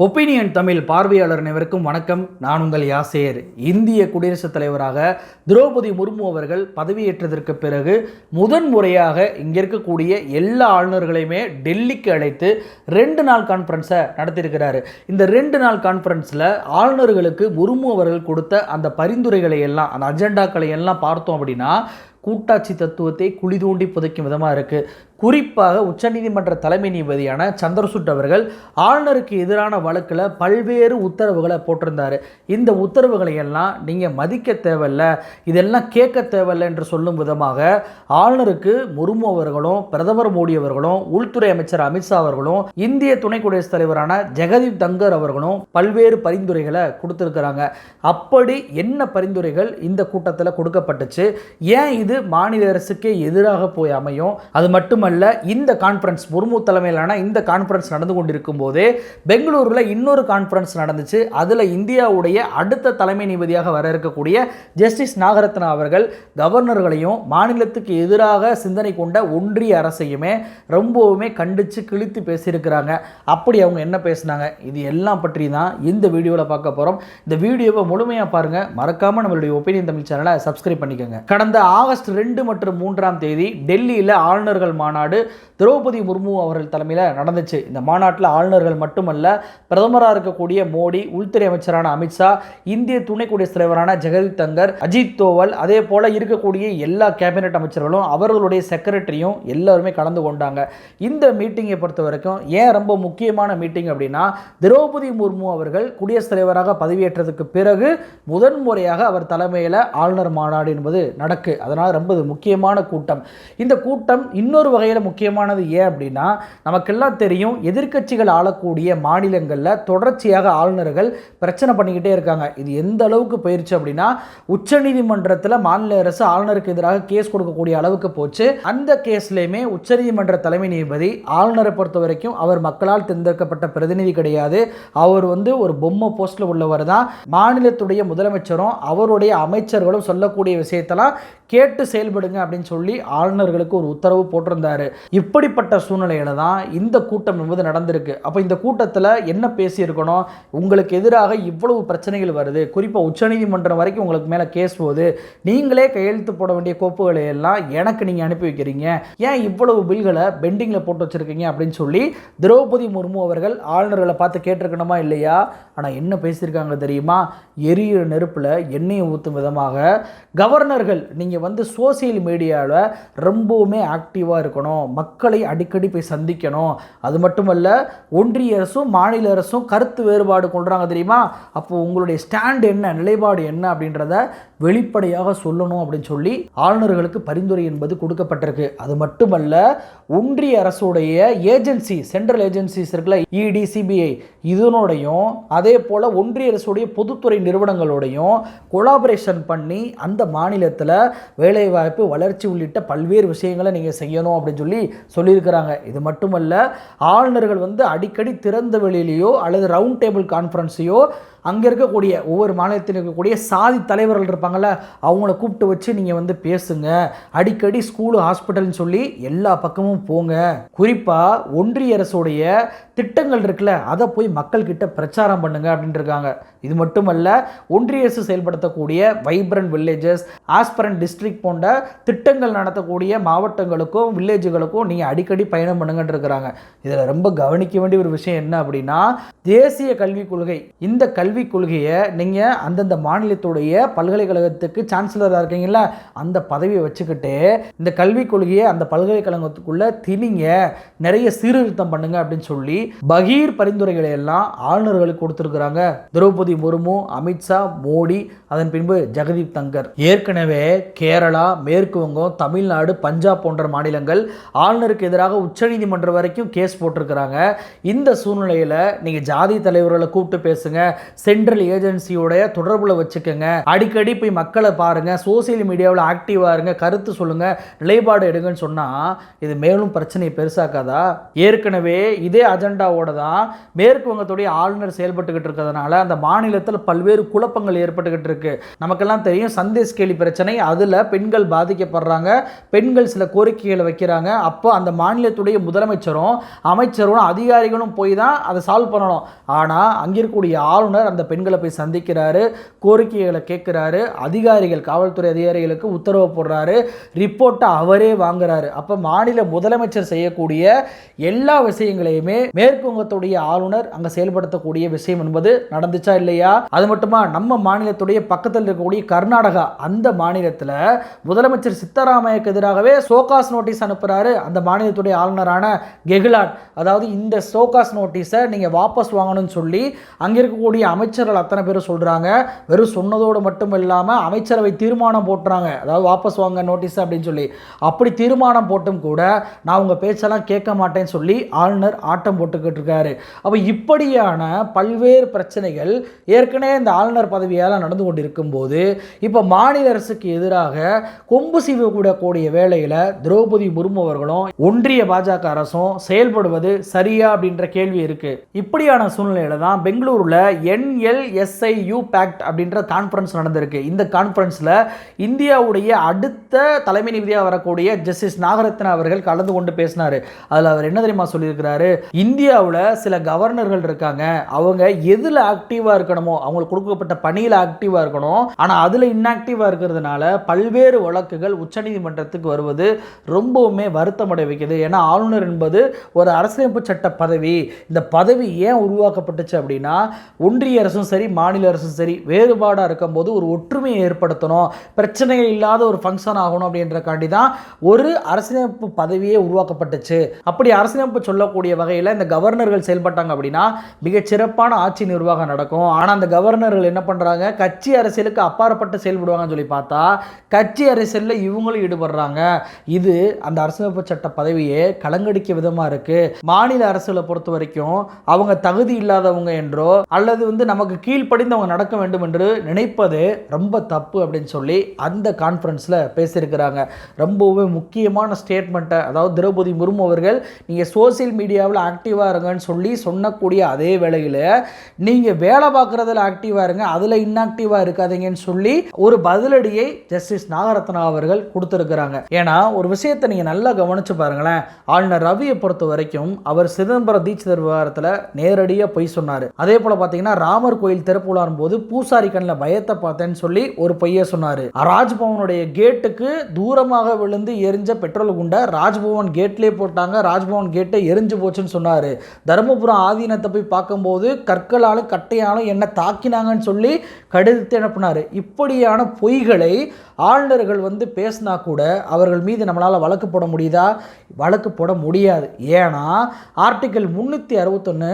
Opinion Tamil பார்வையாளர் அனைவருக்கும் வணக்கம். நான் உங்கள் யாசேர். இந்திய குடியரசுத் தலைவராக திரௌபதி முர்மு அவர்கள் பதவியேற்றதற்கு பிறகு முதன் முறையாக இங்கே இருக்கக்கூடிய எல்லா ஆளுநர்களையுமே டெல்லிக்கு அழைத்து ரெண்டு நாள் கான்ஃபரன்ஸை நடத்தியிருக்கிறாரு. இந்த ரெண்டு நாள் கான்ஃபரன்ஸில் ஆளுநர்களுக்கு முர்மு அவர்கள் கொடுத்த அந்த பரிந்துரைகளை எல்லாம் அந்த அஜெண்டாக்களை எல்லாம் பார்த்தோம் அப்படின்னா கூட்டாட்சி தத்துவத்தை குழி தோண்டி புதைக்கும் விதமாக இருக்குது குறிப்பாக உச்சநீதிமன்ற தலைமை நீதிபதியான சந்திரசூட் அவர்கள் ஆளுநருக்கு எதிரான வழக்கில் பல்வேறு உத்தரவுகளை போட்டிருந்தார். இந்த உத்தரவுகளை எல்லாம் நீங்கள் மதிக்க தேவையில்ல இதெல்லாம் கேட்க தேவையில்ல என்று சொல்லும் விதமாக ஆளுநருக்கு முர்மு அவர்களும் பிரதமர் மோடி அவர்களும் உள்துறை அமைச்சர் அமித்ஷா அவர்களும் இந்திய துணை குடியரசுத் தலைவரான ஜெகதீப் தங்கர் அவர்களும் பல்வேறு பரிந்துரைகளை கொடுத்துருக்குறாங்க. அப்படி என்ன பரிந்துரைகள் இந்த கூட்டத்தில் கொடுக்கப்பட்டுச்சு? ஏன் இது மாநில அரசுக்கே எதிராக போய் அமையும்? அது மட்டுமல்ல இந்த கான்ஃபரன்ஸ் முர்மு தலைமையிலான இந்த கான்ஃபரன்ஸ் நடந்து கொண்டிருக்கும் போதே பெங்களூரில் இன்னொரு கான்ஃபரன்ஸ் நடந்துச்சு. அதில் இந்தியாவுடைய அடுத்த தலைமை நீதிபதியாக வர இருக்கக்கூடிய ஜஸ்டிஸ் நாகரத்னா அவர்கள் கவர்னர்களையும் மாநிலத்துக்கு எதிராக சிந்தனை கொண்ட ஒன்றிய அரசையுமே ரொம்பவுமே கண்டித்து கிழித்து பேசியிருக்கிறாங்க. அப்படி அவங்க என்ன பேசினாங்க? இது எல்லாம் பற்றி தான் இந்த வீடியோவில் பார்க்க போகிறோம் இந்த வீடியோவை முழுமையாக பாருங்கள் மறக்காமல் நம்மளுடைய ஒப்பீனியன் தமிழ் சேனலை சப்ஸ்கிரைப் பண்ணிக்கோங்க. கடந்த ஆகஸ்ட் ரெண்டு மற்றும் மூன்றாம் தேதி டெல்லியில் ஆளுநர்கள் மாநாடு திரௌபதி முர்மு அவர்கள் தலைமையில் நடந்துச்சு. இந்த மாநாட்டில் ஆளுநர்கள் மட்டுமல்ல பிரதமராக இருக்கக்கூடிய மோடி உள்துறை அமைச்சரான அமித்ஷா இந்திய துணை குடியரசுத் தலைவரான ஜெகதீப் தங்கர் அஜித் தோவல் அதே போல் இருக்கக்கூடிய எல்லா கேபினெட் அமைச்சர்களும் அவர்களுடைய செக்ரட்டரியும் எல்லாருமே கலந்து கொண்டாங்க. இந்த மீட்டிங்கை பொறுத்த வரைக்கும் ஏன் ரொம்ப முக்கியமான மீட்டிங் அப்படின்னா திரௌபதி முர்மு அவர்கள் குடியரசுத் தலைவராக பதவியேற்றதுக்கு பிறகு முதன்முறையாக அவர் தலைமையில் ஆளுநர் மாநாடு என்பது நடக்கு. அதனால் ரொம்ப முக்கியமான கூட்டம். இந்த கூட்டம் இன்னொரு வகையில் முக்கியமானது ஏன் அப்படின்னா நமக்கெல்லாம் தெரியும் எதிர்க்கட்சிகள் ஆளக்கூடிய மாநிலங்களில் தொடர்ச்சியாக ஆளுநர்கள் பிரச்சனை பண்ணிக்கிட்டே இருக்காங்க. இது எந்த அளவுக்கு போயிருச்சு அப்படின்னா உச்சநீதிமன்றத்தில் மாநில அரசு ஆளுநருக்கு எதிராக கேஸ் கொடுக்கக்கூடிய அளவுக்கு போச்சு. அந்த கேஸ்லேயுமே உச்சநீதிமன்ற தலைமை நீதிபதி ஆளுநரை பொறுத்த வரைக்கும் அவர் மக்களால் தேர்ந்தெடுக்கப்பட்ட பிரதிநிதி கிடையாது. அவர் வந்து ஒரு பொம்மை போஸ்டில் உள்ளவர் தான் மாநிலத்துடைய முதலமைச்சரும் அவருடைய அமைச்சர்களும் சொல்லக்கூடிய விஷயத்தெல்லாம் கேட்டு செயல்படுங்க அப்படின்னு சொல்லி ஆளுநர்களுக்கு ஒரு உத்தரவு போட்டிருந்தாரு. இப்படிப்பட்ட சூழ்நிலையில தான் இந்த கூட்டம் என்பது நடந்திருக்கு. அப்போ இந்த கூட்டத்தில் என்ன பேசியிருக்கணும்? உங்களுக்கு எதிராக இவ்வளவு பிரச்சனைகள் வருது. குறிப்பாக உச்சநீதிமன்றம் வரைக்கும் உங்களுக்கு மேலே கேஸ் போகுது. நீங்களே கையெழுத்து போட வேண்டிய கோப்புகளை எல்லாம் எனக்கு நீங்கள் அனுப்பி வைக்கிறீங்க. ஏன் இவ்வளவு பில்களை பெண்டிங்கில் போட்டு வச்சுருக்கீங்க அப்படின்னு சொல்லி திரௌபதி முர்மு அவர்கள் ஆளுநர்களை பார்த்து கேட்டிருக்கணுமா இல்லையா? ஆனால் என்ன பேசியிருக்காங்க தெரியுமா? எரியிற நெருப்பில் எண்ணெயை ஊற்றும் விதமாக கவர்னர்கள் நீங்கள் வந்து சோசியல் மீடியாவில் ரொம்பவுமே ஆக்டிவாக இருக்கணும். மக்களை அடிக்கடி போய் சந்திக்கணும். அது மட்டுமல்ல ஒன்றிய அரசும் மாநில அரசும் கருத்து வேறுபாடு கொள்கிறாங்க தெரியுமா? அப்போது உங்களுடைய ஸ்டாண்ட் என்ன? நிலைப்பாடு என்ன? அப்படின்றத வெளிப்படையாக சொல்லணும் அப்படின்னு சொல்லி ஆளுநர்களுக்கு பரிந்துரை என்பது கொடுக்கப்பட்டிருக்கு. அது மட்டுமல்ல ஒன்றிய அரசுடைய ஏஜென்சி சென்ட்ரல் ஏஜென்சிஸ் இருக்குல்ல இடி சிபிஐ இதனோடையும் அதே போல் ஒன்றிய அரசுடைய பொதுத்துறை நிறுவனங்களோடையும் கொலாபரேஷன் பண்ணி அந்த மாநிலத்தில் வேலைவாய்ப்பு வளர்ச்சி உள்ளிட்ட பல்வேறு விஷயங்களை நீங்கள் செய்யணும் அப்படின்னு சொல்லி சொல்லியிருக்கிறாங்க. இது மட்டுமல்ல ஆளுநர்கள் வந்து அடிக்கடி திறந்த வெளியிலேயோ அல்லது ரவுண்ட் டேபிள் கான்ஃபரன்ஸையோ அங்கே இருக்கக்கூடிய ஒவ்வொரு மாநிலத்தில் இருக்கக்கூடிய சாதி தலைவர்கள் இருப்பாங்கள்ல அவங்கள கூப்பிட்டு வச்சு நீங்கள் வந்து பேசுங்க. அடிக்கடி ஸ்கூலு ஹாஸ்பிட்டல்னு சொல்லி எல்லா பக்கமும் போங்க. குறிப்பாக ஒன்றிய அரசுடைய திட்டங்கள் இருக்குல்ல அதை போய் மக்கள்கிட்ட பிரச்சாரம் பண்ணுங்க அப்படின்ட்டு இருக்காங்க. இது மட்டுமல்ல ஒன்றிய அரசு செயல்படுத்தக்கூடிய வைப்ரண்ட் வில்லேஜஸ் ஆஸ்பரண்ட் டிஸ்ட்ரிக்ட் போன்ற திட்டங்கள் நடத்தக்கூடிய மாவட்டங்களுக்கும் வில்லேஜுகளுக்கும் நீங்கள் அடிக்கடி பயணம் பண்ணுங்கன்னு இருக்கிறாங்க இதில் ரொம்ப கவனிக்க வேண்டிய ஒரு விஷயம் என்ன அப்படின்னா தேசிய கல்விக் கொள்கை. இந்த கல்வி கல்விக் கொள்கையை நீங்கள் அந்தந்த மாநிலத்துடைய பல்கலைக்கழகத்துக்கு சான்சலராக இருக்கீங்களா அந்த பதவியை வச்சுக்கிட்டு இந்த கல்விக் கொள்கையை அந்த பல்கலைக்கழகத்துக்குள்ளே திணிங்க நிறைய சீர்திருத்தம் பண்ணுங்க அப்படின்னு சொல்லி பகீர் பரிந்துரைகளை எல்லாம் ஆளுநர்களுக்கு கொடுத்துருக்குறாங்க. திரௌபதி முர்மு அமித்ஷா மோடி அதன் பின்பு ஜெகதீப் தங்கர். ஏற்கனவே கேரளா மேற்கு வங்கம் தமிழ்நாடு பஞ்சாப் போன்ற மாநிலங்கள் ஆளுநருக்கு எதிராக உச்சநீதிமன்றம் வரைக்கும் கேஸ் போட்டிருக்கிறாங்க. இந்த சூழ்நிலையில் நீங்கள் ஜாதி தலைவர்களை கூப்பிட்டு பேசுங்க சென்ட்ரல் ஏஜென்சியோட தொடர்புல வச்சுக்கோங்க. அடிக்கடி போய் மக்களை பாருங்கள் சோசியல் மீடியாவில் ஆக்டிவாக இருங்க கருத்து சொல்லுங்கள் நிலைப்பாடு எடுங்கன்னு சொன்னால் இது மேலும் பிரச்சனையை பெருசாக்காதா? ஏற்கனவே இதே அஜெண்டாவோட தான் மேற்கு வங்கத்துடைய ஆளுநர் செயல்பட்டுக்கிட்டு இருக்கிறதுனால அந்த மாநிலத்தில் பல்வேறு குழப்பங்கள் ஏற்பட்டுக்கிட்டு இருக்கு. நமக்கெல்லாம் தெரியும் சந்தேஷ் கேலி பிரச்சனை அதில் பெண்கள் பாதிக்கப்படுறாங்க பெண்கள் சில கோரிக்கைகளை வைக்கிறாங்க. அப்போ அந்த மாநிலத்துடைய முதலமைச்சரும் அமைச்சரும் அதிகாரிகளும் போய் தான் அதை சால்வ் பண்ணணும். ஆனால் அங்கே இருக்கக்கூடிய ஆளுநர் அந்த பெண்களை போய் சந்திக்கிறாரு கோரிக்கைகளை கேட்குறாரு அதிகாரிகள் காவல்துறை அதிகாரிகளுக்கு உத்தரவு போடுறாரு ரிப்போர்ட்டை அவரே வாங்குறாரு. அப்போ மாநில முதலமைச்சர் செய்யக்கூடிய எல்லா விஷயங்களையுமே மேற்குவங்கத்துடைய ஆளுநர் அங்கே செயல்படுத்தக்கூடிய விஷயம் என்பது நடந்துச்சா இல்லையா? அது மட்டுமா நம்ம மாநிலத்துடைய பக்கத்தில் இருக்கக்கூடிய கர்நாடகா அந்த மாநிலத்தில் முதலமைச்சர் சித்தராமையாக்கு எதிராகவே சோகாஸ் நோட்டீஸ் அனுப்புறாரு அந்த மாநிலத்துடைய ஆளுநரான கெஹ்லாட் அதாவது இந்த சோகாஸ் நோட்டீஸை நீங்கள் வாபஸ் வாங்கணும்னு சொல்லி அங்கே இருக்கக்கூடிய அமைச்சர்கள் அத்தனை பேர் சொல்கிறாங்க வெறும் சொன்னதோடு மட்டும் இல்லாமல் அமைச்சரவை தீர்மானம் போட்டுறாங்க. அதாவது வாபஸ் வாங்க நோட்டீஸ் அப்படின்னு சொல்லி. அப்படி தீர்மானம் போட்டும் கூட நான் உங்கள் பேச்செல்லாம் கேட்க மாட்டேன்னு சொல்லி ஆளுநர் ஆட்டம் போட்டுக்கிட்டு இருக்காரு. அப்போ இப்படியான பல்வேறு பிரச்சனைகள் ஏற்கனவே இந்த ஆளுநர் பதவியால் நடந்து கொண்டு இருக்கும்போது இப்போ மாநில அரசுக்கு எதிராக கொம்பு சீவக்கூடக்கூடிய வேலையில் திரௌபதி முர்மு அவர்களும் ஒன்றிய பாஜக அரசும் செயல்படுவது சரியா அப்படின்ற கேள்வி இருக்கு. இப்படியான சூழ்நிலையில தான் பெங்களூருல என்எல்எஸ்ஐயு பேக்ட் அப்படின்ற கான்ஃபரன்ஸ் நடந்திருக்கு. இந்த கான்ஃபரன்ஸில் இந்தியாவுடைய அடுத்த தலைமை நீதியாக வரக்கூடிய ஜஸ்டிஸ் நாகரத்ன அவர்கள் கலந்து கொண்டு பேசினார். அதில் அவர் என்ன தெரியுமா சொல்லியிருக்கிறாரு? இந்தியாவில் சில கவர்னர்கள் இருக்காங்க. அவங்க எதில் ஆக்டிவாக இருக்கணுமோ அவங்களுக்கு கொடுக்கப்பட்ட பணியில் ஆக்டிவாக இருக்கணும். ஆனால் அதில் இன்ஆக்டிவாக இருக்கிறதுனால பல்வேறு வழக்குகள் உச்சநீதிமன்றத்துக்கு வருவது ரொம்பவுமே வருத்தமடை வைக்குது. ஏன்னா ஆளுநர் என்பது ஒரு அரசியலமைப்பு சட்ட பதவி. இந்த பதவி ஏன் உருவாக்கப்பட்டுச்சு அப்படின்னா ஒன்றிய அரசும் சரி மாநில அரசும் சரி வேறுபாடாக இருக்கும்போது ஒரு ஒற்றுமையை ஏற்படுத்தணும் பிரச்சனைகள் இல்லாத ஒரு ஃபங்க்ஷன் ஆகணும் அப்படின்றக்காண்டி தான் ஒரு அரசியலமைப்பு பதவியே உருவாக்கப்பட்டுச்சு. அப்படி அரசியலமைப்பு சொல்லக்கூடிய வகையில் இந்த கவர்னர்கள் செயல்பட்டாங்க அப்படின்னா மிக சிறப்பான ஆட்சி நிர்வாகம் நடக்கும். ஆனால் அந்த கவர்னர்கள் என்ன பண்ணுறாங்க கட்சி அரசியலுக்கு அப்பாற்பட்டு செயல்படுவாங்கன்னு சொல்லி பார்த்தா கட்சி அரசியலில் இவங்களும் ஈடுபடுறாங்க. இது அந்த அரசியலமைப்பு சட்ட பதவியே கலங்கடிக்க விதமாக இருக்குது மாநில அரசுகளை பொறுத்த வரைக்கும் அவங்க தகுதி இல்லாதவங்க என்றோ அல்லது வந்து நமக்கு கீழ்ப்படிந்து அவங்க நடக்க வேண்டும் என்று நினைப்பது ரொம்ப தப்பு அப்படின்னு சொல்லி அந்த கான்ஃபரன்ஸில் பேசியிருக்கிறாங்க. ரொம்பவே முக்கியமான ஸ்டேட்மெண்ட்டை அதாவது திரௌபதி முர்மு அவர்கள் நீங்கள் சோசியல் மீடியாவில் ஆக்டிவாக இருங்கன்னு சொல்லி சொன்னக்கூடிய அதே வேளையில் நீங்கள் வேலை பார்க்குறதுல ஆக்டிவாக இருங்க அதில் இன்ஆக்டிவாக இருக்காதீங்கன்னு சொல்லி ஒரு பதிலடியை ஜஸ்டிஸ் நாகரத்னா அவர்கள் கொடுத்துருக்குறாங்க. ஏன்னா ஒரு விஷயத்தை நீங்கள் நல்லா கவனித்து பாருங்களேன். ஆளுநர் ரவியை பொறுத்த வரைக்கும் அவர் சிதம்பரம் தீட்சிதர் விவகாரத்தில் நேரடியாக பொய் சொன்னார். அதே போல் பார்த்தீங்கன்னா ராமர் கோயில் திறப்புலாரும் போது பூசாரி கண்ணில் பயத்தை பார்த்தேன்னு சொல்லி ஒரு பொய்யை சொன்னார். ராஜ்பவனுடைய கேட்டுக்கு தூரமாக விழுந்து எரிஞ்ச பெட்ரோல் குண்டை ராஜ்பவன் கேட்லேயே போட்டாங்க. ராஜ்பவன் கேட்டை எரிஞ்சு போச்சுன்னு சொன்னார். தருமபுரம் ஆதீனத்தை போய் பார்க்கும்போது கற்களாலும் கட்டையாலும் என்ன தாக்கினாங்கன்னு சொல்லி கடிதத்தை அனுப்பினார். இப்படியான பொய்களை ஆளுநர்கள் வந்து பேசினா கூட அவர்கள் மீது நம்மளால் வழக்கு போட முடியுதா? வழக்கு போட முடியாது. ஏன்னா ஆர்டிகல் முந்நூற்றி அறுபத்தொன்று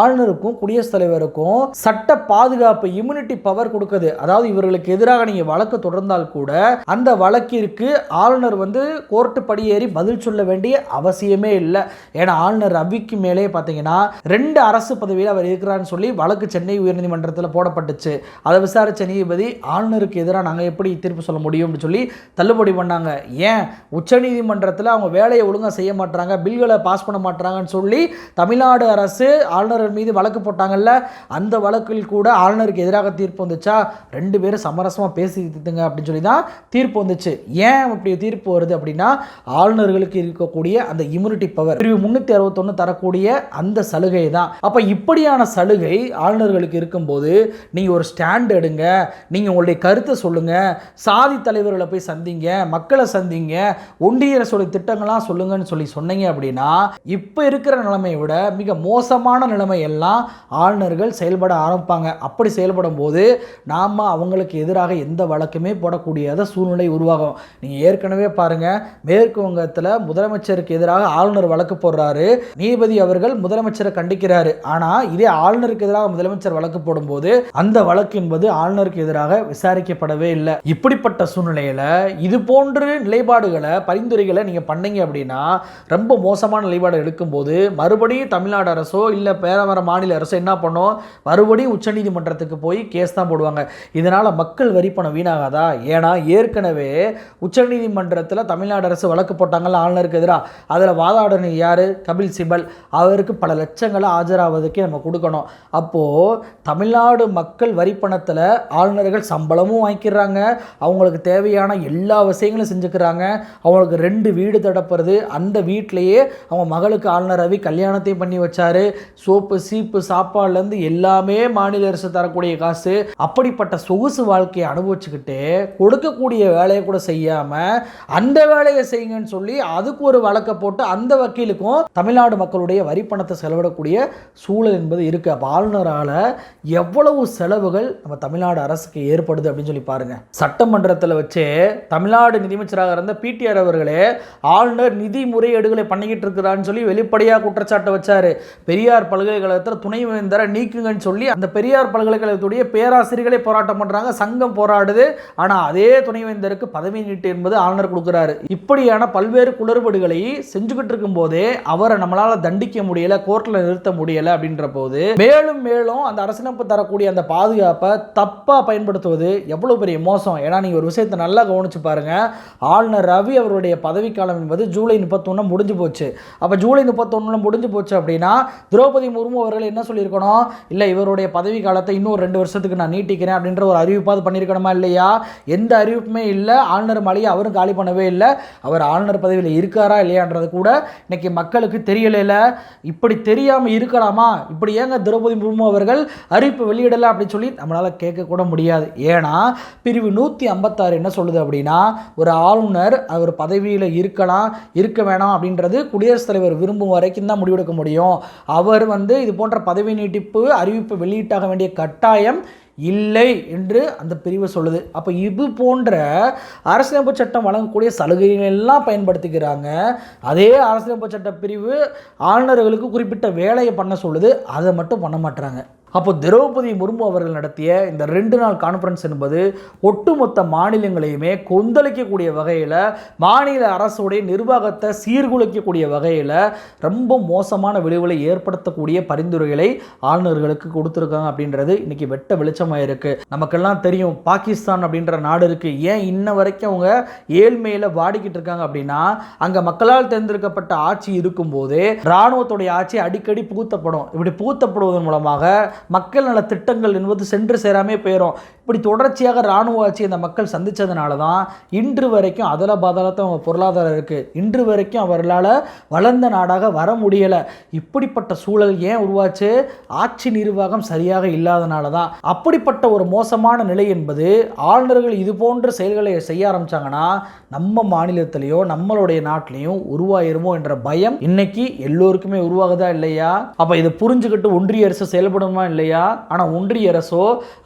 ஆளுநருக்கும் குடியரசுத் தலைவருக்கும் சட்ட பாதுகாப்பு இம்யூனிட்டி பவர் கொடுக்குது. அதாவது இவர்களுக்கு எதிராக நீங்கள் வழக்கு தொடர்ந்தால் கூட அந்த வழக்கிற்கு ஆளுநர் வந்து கோர்ட்டு படியேறி பதில் சொல்ல வேண்டிய அவசியமே இல்லை. ஏன்னா ஆளுநர் ரவிக்கு மேலே பார்த்தீங்கன்னா ரெண்டு அரசு பதவியில் அவர் இருக்கிறான்னு சொல்லி வழக்கு சென்னை உயர்நீதிமன்றத்தில் போடப்பட்டுச்சு. அதை விசாரித்த நீதிபதி ஆளுநருக்கு எதிராக நாங்கள் எப்படி தீர்ப்பு சொல்ல முடியும்? சொல்லி தள்ளுபடி பண்ணாங்க. ஏன்? உச்சநீதிமன்றத்தில் அவங்க வேலையை ஒழுங்காக செய்ய மாட்டாங்க பில்களை பாஸ் பண்ண மாட்டாங்கன்னு சொல்லி தமிழ்நாடு அரசு ஆளுநர் மீது வழக்கு போட்டாங்கல்ல அந்த வழக்கில் கூட ஆளுநருக்கு எதிராக தீர்ப்பு வந்துச்சா? ரெண்டு பேரும் சமரசமாக பேசிக்கிட்டுங்க அப்படின்னு சொல்லி தான் தீர்ப்பு வந்துச்சு. ஏன் இப்படி தீர்ப்பு வருது அப்படின்னா ஆளுநர்களுக்கு இருக்கக்கூடிய அந்த இம்யூனிட்டி பவர் பிரிவு முந்நூற்றி அறுபத்தொன்று தரக்கூடிய அந்த சலுகை தான் அப்போ இப்படியான சலுகை ஆளுநர்களுக்கு இருக்கும்போது நீங்கள் ஒரு ஸ்டாண்ட் எடுங்க நீங்கள் உங்களுடைய கருத்தை சொல்லுங்கள் சாதி தலைவர்களை போய் சந்திங்க மக்களை சந்திங்க ஒன்றிய அரசுடைய திட்டங்கள்லாம் சொல்லுங்கன்னு சொல்லி சொன்னீங்க அப்படின்னா இப்போ இருக்கிற நிலைமையை விட மிக மோசமான நிலைமை எல்லாம் ஆளுநர்கள் செயல்பட ஆரம்பிப்பாங்க. அப்படி செயல்படும் போது நாம் அவங்களுக்கு எதிராக எந்த வழக்குமே போடக்கூடியத சூழ்நிலை உருவாகும். நீங்கள் ஏற்கனவே பாருங்கள் மேற்கு வங்கத்தில் முதலமைச்சருக்கு எதிராக ஆளுநர் வழக்கு போடுறாரு. நீதிபதி அவர்கள் முதலமைச்சரை கண்டிக்கிறாரு. ஆனால் இதே ஆளுநருக்கு எதிராக முதலமைச்சர் வழக்கு போடும்போது அந்த வழக்கு என்பது ஆளுநருக்கு எதிராக விசாரிக்கப்படவே இல்லை. இப்படிப்பட்ட சூழ்நிலையில் இது போன்ற நிலைப்பாடுகளை பரிந்துரைகளை நீங்கள் பண்ணீங்க அப்படின்னா ரொம்ப மோசமான நிலைப்பாடு எடுக்கும்போது மறுபடியும் தமிழ்நாடு அரசோ இல்லை பேரவர மாநில அரசோ என்ன பண்ணும்? மறுபடியும் உச்சநீதிமன்றத்துக்கு போய் கேஸ் தான் போடுவாங்க. இதனால் மக்கள் வரிப்பணம் வரி பணம் வீணாகாதா? ஏன்னா ஏற்கனவே உச்சநீதிமன்றத்தில் தமிழ்நாடு அரசு வழக்கு போட்டாங்கல்ல ஆளுநருக்கு எதிராக அதில் வாதாடணும் யார்? கபில் சிபல். அவருக்கு பல லட்சங்களை ஆஜராவதுக்கே நம்ம கொடுக்கணும். அப்போது தமிழ்நாடு மக்கள் வரி பணத்தில் ஆளுநர்கள் சம்பளமும் வாங்கிக்கிறாங்க. அவங்களுக்கு தேவையான எல்லா விஷயங்களும் செஞ்சுக்கிறாங்க. அவங்களுக்கு ரெண்டு வீடு தடப்புறது அந்த வீட்டிலையே அவங்க மகளுக்கு ஆளுநர் ரவி கல்யாணத்தையும் பண்ணி வச்சாரு. சோப்பு சீப்பு சாப்பாடுலேருந்து எல்லாமே மாநில அரசு தரக்கூடிய காசு அப்படிப்பட்ட சொகுசு வாழ்க்கையை அனுபவிச்சுக்கிட்டு கொடுக்கக்கூடிய வேலையை கூட செய்யாமல் அந்த வேலையை செய்யுங்கன்னு சொல்லி அதுக்கு ஒரு வழக்கை போட்டு அந்த வக்கீலுக்கும் தமிழ்நாடு மக்களுடைய வரி பணத்தை செலவிடக்கூடிய சூழல் என்பது இருக்குது அப்போ ஆளுநரால் எவ்வளவு செலவுகள் நம்ம தமிழ்நாடு அரசுக்கு ஏற்படுது அப்படின்னு சொல்லி பாருங்க. சட்டமன்றத்தில் வச்சு தமிழ்நாடு நிதியமைச்சராக இருந்த பிடிஆர் அவர்களே ஆளுநர் நிதி முறையீடுகளை பண்ணிக்கிட்டு இருக்கிறான்னு சொல்லி வெளிப்படையாக குற்றச்சாட்டை வச்சார். பெரியார் பல்கலைக்கழகத்தில் துணைவேந்தரை நீக்குங்கன்னு சொல்லி அந்த பெரியார் பல்கலைக்கழகத்துடைய பேராசிரியர்களே போராட்டம் பண்றாங்க சங்கம் போராடுது. ஆனால் அதே துணைவேந்தருக்கு பதவி நீட்டு என்பது ஆளுநர் கொடுக்குறாரு. இப்படியான பல்வேறு குளறுபடுகளை செஞ்சுக்கிட்டு இருக்கும் போதே அவரை நம்மளால தண்டிக்க முடியல கோர்ட்ல நிறுத்த முடியல அப்படின்ற போது மேலும் மேலும் அந்த அரசியலமைப்பு தரக்கூடிய அந்த பாதுகாப்பை தப்பா பயன்படுத்துவது எவ்வளவு பெரிய மோசம். ஏன்னா நீங்க ஒரு விஷயத்தை நல்லா கவனிச்சு பாருங்க. ஆளுநர் ரவி அவருடைய பதவிக்காலம் என்பது ஜூலை முப்பத்தொன்னு முடிஞ்சு போச்சு. அப்ப ஜூலை முப்பத்தொன்னு முடிஞ்சு போச்சு அப்படின்னா திரௌபதி முர்மு அவர்கள் என்ன சொல்லியிருக்கணும்? இல்லை இவருடைய பதவி காலத்தை இன்னும் ரெண்டு வருஷத்துக்கு நான் நீட்டிக்கிறேன் அப்படின்ற ஒரு அறிவிப்பாவது பண்ணியிருக்கணுமா இல்லையா? எந்த அறிவிப்புமே இல்லை. ஆளுநர் மாளிகை அவரும் காலி பண்ணவே இல்லை. அவர் ஆளுநர் பதவியில் இருக்காரா இல்லையான்றது கூட இன்னைக்கு மக்களுக்கு தெரியலைல இப்படி தெரியாமல் இருக்கலாமா? இப்படி ஏங்க திரௌபதி முர்மு அவர்கள் அறிவிப்பு வெளியிடலை அப்படின்னு சொல்லி நம்மளால் கேட்க கூட முடியாது. ஏன்னா பிரிவு நூற்றி ஐம்பத்தாறு என்ன சொல்லுது அப்படின்னா ஒரு ஆளுநர் அவர் பதவியில் இருக்கலாம் இருக்க வேணாம் அப்படின்றது குடியரசுத் தலைவர் விரும்பும் வரைக்கும் தான் முடிவெடுக்க முடியும். அவர் வந்து இது போன்ற பதவி நீட்டிப்பு அறிவிப்பு வெளியிட்டாக வேண்டிய கட்டாயம் இல்லை என்று அந்த பிரிவு சொல்லுது. அப்போ இது போன்ற அரசியலமைப்பு சட்டம் வழங்கக்கூடிய சலுகைகள் எல்லாம் பயன்படுத்திக்கிறாங்க அதே அரசியலமைப்பு சட்ட பிரிவு ஆளுநர்களுக்கு குறிப்பிட்ட வேலையை பண்ண சொல்லுது. அதை மட்டும் பண்ண மாட்டுறாங்க அப்போ திரௌபதி முர்மு அவர்கள் நடத்திய இந்த ரெண்டு நாள் கான்ஃபரன்ஸ் என்பது ஒட்டுமொத்த மாநிலங்களையுமே கொந்தளிக்கக்கூடிய வகையில் மாநில அரசுடைய நிர்வாகத்தை சீர்குலைக்கக்கூடிய வகையில் ரொம்ப மோசமான விளைவுகளை ஏற்படுத்தக்கூடிய பரிந்துரைகளை ஆளுநர்களுக்கு கொடுத்துருக்காங்க அப்படின்றது இன்னைக்கு வெட்ட வெளிச்சமாக இருக்குது நமக்கெல்லாம் தெரியும் பாகிஸ்தான் அப்படின்ற நாடு இருக்குது ஏன் இன்ன வரைக்கும் அவங்க ஏழ்மையில் வாடிக்கிட்டு இருக்காங்க அப்படின்னா அங்கே மக்களால் தேர்ந்தெடுக்கப்பட்ட ஆட்சி இருக்கும்போது இராணுவத்துடைய ஆட்சி அடிக்கடி புகுத்தப்படும். இப்படி புகுத்தப்படுவதன் மூலமாக மக்கள் நல திட்டங்கள் என்பது சென்று சேராமே போயிடும் இப்படி தொடர்ச்சியாக இராணுவ ஆட்சி அந்த மக்கள் சந்தித்ததுனால தான் இன்று வரைக்கும் அதில் பாதாளத்தை அவங்க பொருளாதாரம் இருக்குது இன்று வரைக்கும் அவர்களால் வளர்ந்த நாடாக வர முடியலை. இப்படிப்பட்ட சூழல் ஏன் உருவாச்சு? ஆட்சி நிர்வாகம் சரியாக இல்லாதனால தான் அப்படிப்பட்ட ஒரு மோசமான நிலை என்பது ஆளுநர்கள் இது போன்ற செயல்களை செய்ய ஆரம்பிச்சாங்கன்னா நம்ம மாநிலத்திலையோ நம்மளுடைய நாட்டிலையும் உருவாயிருமோ என்ற பயம் இன்னைக்கு எல்லோருக்குமே உருவாகுதா இல்லையா? அப்போ இதை புரிஞ்சுக்கிட்டு ஒன்றிய அரசு செயல்படுமா இல்லையா? ஆனால் ஒன்றிய அரசோ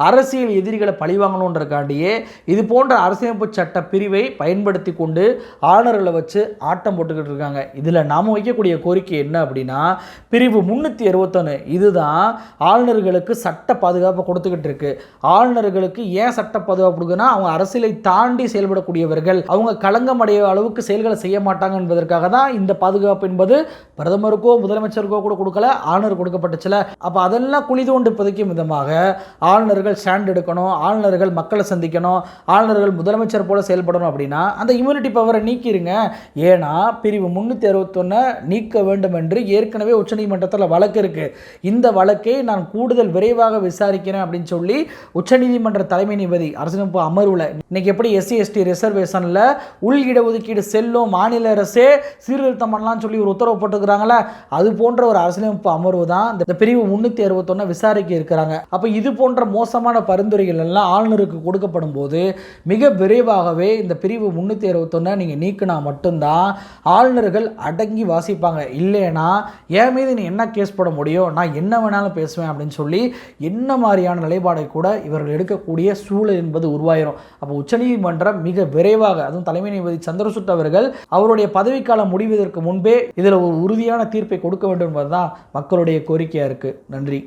அரசியல் எதிரிகளை பழிவாங்கணுன்றக்காண்டியே இது போன்ற அரசியமைப்பு சட்ட பிரிவை பயன்படுத்தி கொண்டு ஆளுநர்களை வச்சு ஆட்டம் போட்டுக்கிட்டு இருக்காங்க. இதில் நாம் வைக்கக்கூடிய கோரிக்கை என்ன அப்படின்னா பிரிவு முந்நூற்றி அறுபத்தொன்று இதுதான் ஆளுநர்களுக்கு சட்ட பாதுகாப்பு கொடுத்துக்கிட்டு இருக்கு. ஆளுநர்களுக்கு ஏன் சட்ட பாதுகாப்பு கொடுக்குன்னா அவங்க அரசியலை தாண்டி செயல்படக்கூடியவர்கள். அவங்க களங்கம் அடைய அளவுக்கு செயல்களை செய்ய மாட்டாங்க என்பதற்காக தான் இந்த பாதுகாப்பு என்பது பிரதமருக்கோ முதலமைச்சருக்கோ கூட கொடுக்கல ஆளுநர் கொடுக்கப்பட்டுச்சுல. அப்போ அதெல்லாம் குளிது தோண்டி புதைக்கும் விதமாக ஆளுநர்கள் ஸ்டாண்ட் எடுக்கணும் ஆளுநர்கள் மக்களை சந்திக்கணும் ஆளுநர்கள் முதலமைச்சர் போல செயல்படணும் அப்படின்னா அந்த இம்யூனிட்டி பவரை நீக்கிருங்க. ஏன்னா பிரிவு முந்நூற்றி அறுபத்தொன்னை நீக்க வேண்டும் என்று ஏற்கனவே உச்சநீதிமன்றத்தில் வழக்கு இருக்கு. இந்த வழக்கை நான் கூடுதல் விரைவாக விசாரிக்கிறேன் அப்படின்னு சொல்லி உச்சநீதிமன்ற தலைமை நீதிபதி அரசியலமைப்பு அமர்வில் இன்னைக்கு எப்படி எஸ்சி எஸ்டி ரிசர்வேஷனில் உள் இடஒதுக்கீடு செல்லும் மாநில அரசே சீர்திருத்தம் பண்ணலாம்னு சொல்லி ஒரு உத்தரவு போட்டுக்கிறாங்களே அது போன்ற ஒரு அரசியலமைப்பு அமர்வு தான் இந்த பிரிவு முந்நூற்றி அறுபத்தொன்னு விசாரிக்க இருக்கிறாங்க. அப்போ இது போன்ற மோசமான பரிந்துரைகள் எல்லாம் ஆளுநருக்கு கொடுக்கப்படும் போது மிக விரைவாகவே இந்த பிரிவு முந்நூற்றி அறுபத்தொன்னு நீங்கள் நீக்கினா மட்டும்தான் ஆளுநர்கள் அடங்கி வாசிப்பாங்க. இல்லைன்னா என் மீது நீ என்ன கேஸ் போட முடியும்? நான் என்ன வேணாலும் பேசுவேன் அப்படின்னு சொல்லி என்ன மாதிரியான நிலைப்பாடை கூட இவர்கள் எடுக்கக்கூடிய சூழல் என்பது உருவாயிரும். அப்போ உச்சநீதிமன்றம் மிக விரைவாக அதுவும் தலைமை நீதிபதி சந்திரசுட் அவர்கள் அவருடைய பதவிக்காலம் முடிவதற்கு முன்பே இதில் ஒரு உறுதியான தீர்ப்பை கொடுக்க வேண்டும் என்பதுதான் மக்களுடைய கோரிக்கையாக இருக்குது நன்றி.